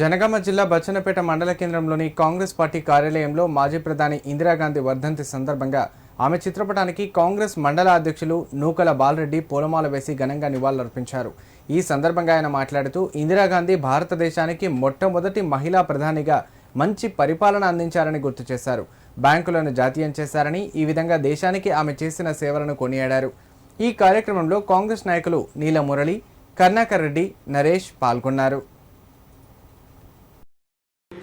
జనగామ జిల్లా బచ్చన్నపేట మండల కేంద్రంలోని కాంగ్రెస్ పార్టీ కార్యాలయంలో మాజీ ప్రధాని ఇందిరాగాంధీ వర్ధంతి సందర్భంగా ఆమె చిత్రపటానికి కాంగ్రెస్ మండల అధ్యక్షులు నూకల బాలరెడ్డి పూలమాల వేసి ఘనంగా నివాళులర్పించారు. ఈ సందర్భంగా ఆయన మాట్లాడుతూ ఇందిరాగాంధీ భారతదేశానికి మొట్టమొదటి మహిళా ప్రధానిగా మంచి పరిపాలన అందించారని గుర్తు చేశారు. బ్యాంకులను జాతీయం చేశారని ఈ విధంగా దేశానికి ఆమె చేసిన సేవలను కొనియాడారు. ఈ కార్యక్రమంలో కాంగ్రెస్ నాయకులు నీల మురళి కర్ణాకర్ రెడ్డి నరేష్ పాల్గొన్నారు.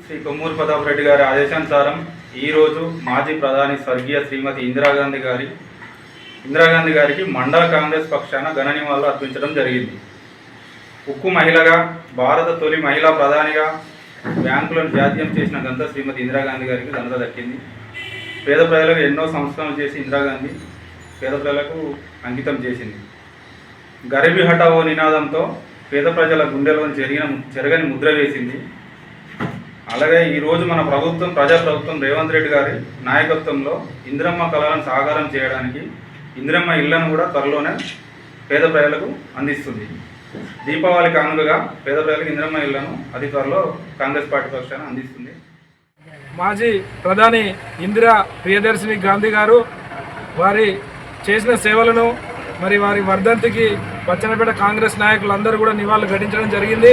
శ్రీ కొమ్మూరు ప్రతాప్ రెడ్డి గారి ఆదేశానుసారం ఈరోజు మాజీ ప్రధాని స్వర్గీయ శ్రీమతి ఇందిరాగాంధీ గారి ఇందిరాగాంధీ గారికి మండల కాంగ్రెస్ పక్షాన ఘన నివాళులు అర్పించడం జరిగింది. ఉక్కు మహిళగా భారత తొలి మహిళా ప్రధానిగా బ్యాంకులను జాతీయం చేసిన ఘనత శ్రీమతి ఇందిరాగాంధీ గారికి ఘనత దక్కింది. పేద ప్రజలకు ఎన్నో సంస్కరణలు చేసి ఇందిరాగాంధీ పేద ప్రజలకు అంకితం చేసింది. గరీబీ హఠావో నినాదంతో పేద ప్రజల గుండెలో జరిగిన చెరగని ముద్ర వేసింది. అలాగే ఈరోజు మన ప్రభుత్వం ప్రజా ప్రభుత్వం రేవంత్ రెడ్డి గారి నాయకత్వంలో ఇందిరమ్మ కళలను సాకారం చేయడానికి ఇందిరమ్మ ఇళ్ళను కూడా త్వరలోనే పేద ప్రజలకు అందిస్తుంది. దీపావళి కానుకగా పేద ప్రజలకు ఇందిరమ్మ ఇళ్ళను అతి త్వరలో కాంగ్రెస్ పార్టీ పక్షాన అందిస్తుంది. మాజీ ప్రధాని ఇందిరా ప్రియదర్శిని గాంధీ గారు వారి చేసిన సేవలను మరి వారి వర్ధంతికి పచ్చనపేట కాంగ్రెస్ నాయకులందరూ కూడా నివాళులు ఘటించడం జరిగింది.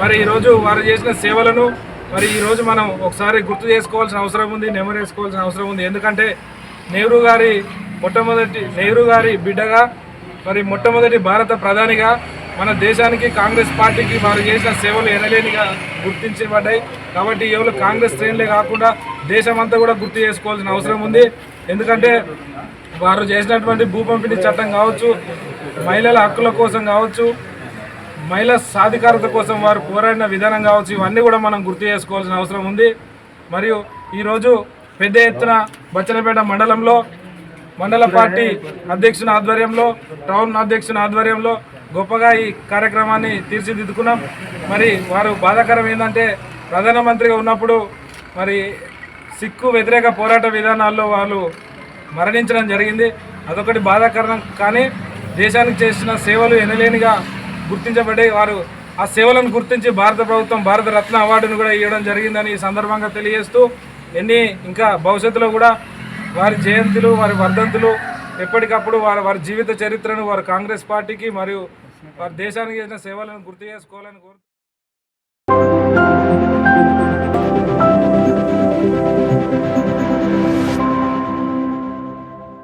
మరి ఈరోజు వారు చేసిన సేవలను మరి ఈరోజు మనం ఒకసారి గుర్తు చేసుకోవాల్సిన అవసరం ఉంది నెమరు వేసుకోవాల్సిన అవసరం ఉంది. ఎందుకంటే నెహ్రూ గారి మొట్టమొదటి నెహ్రూ గారి బిడ్డగా మరి మొట్టమొదటి భారత ప్రధానిగా మన దేశానికి కాంగ్రెస్ పార్టీకి వారు చేసిన సేవలు ఎనలేనిగా గుర్తించబడ్డాయి. కాబట్టి ఎవరు కాంగ్రెస్ శ్రేణులే కాకుండా దేశమంతా కూడా గుర్తు చేసుకోవాల్సిన అవసరం ఉంది. ఎందుకంటే వారు చేసినటువంటి భూ పంపిణీ చట్టం కావచ్చు మహిళల హక్కుల కోసం కావచ్చు మహిళా సాధికారత కోసం వారు పోరాడిన విధానం కావచ్చు ఇవన్నీ కూడా మనం గుర్తు చేసుకోవాల్సిన అవసరం ఉంది. మరియు ఈరోజు పెద్ద ఎత్తున బచ్చనపేట మండలంలో మండల పార్టీ అధ్యక్షుని ఆధ్వర్యంలో టౌన్ అధ్యక్షుని ఆధ్వర్యంలో గొప్పగా ఈ కార్యక్రమాన్ని తీర్చిదిద్దుకున్నాం. మరి వారు బాధాకరం ఏంటంటే ప్రధానమంత్రిగా ఉన్నప్పుడు మరి సిక్కు వ్యతిరేక పోరాట విధానాల్లో వాళ్ళు మరణించడం జరిగింది. అదొకటి బాధాకరం కానీ దేశానికి చేసిన సేవలు ఎనలేనిగా గుర్తించబడి వారు ఆ సేవలను గుర్తించి భారత ప్రభుత్వం భారత రత్న అవార్డును కూడా ఇవ్వడం జరిగిందని ఈ సందర్భంగా తెలియజేస్తూ ఎన్ని ఇంకా భవిష్యత్తులో కూడా వారి జయంతులు వారి వర్ధంతులు ఎప్పటికప్పుడు వారి వారి జీవిత చరిత్రను వారు కాంగ్రెస్ పార్టీకి మరియు వారి దేశానికి చేసిన సేవలను గుర్తు చేసుకోవాలని కోరుతూ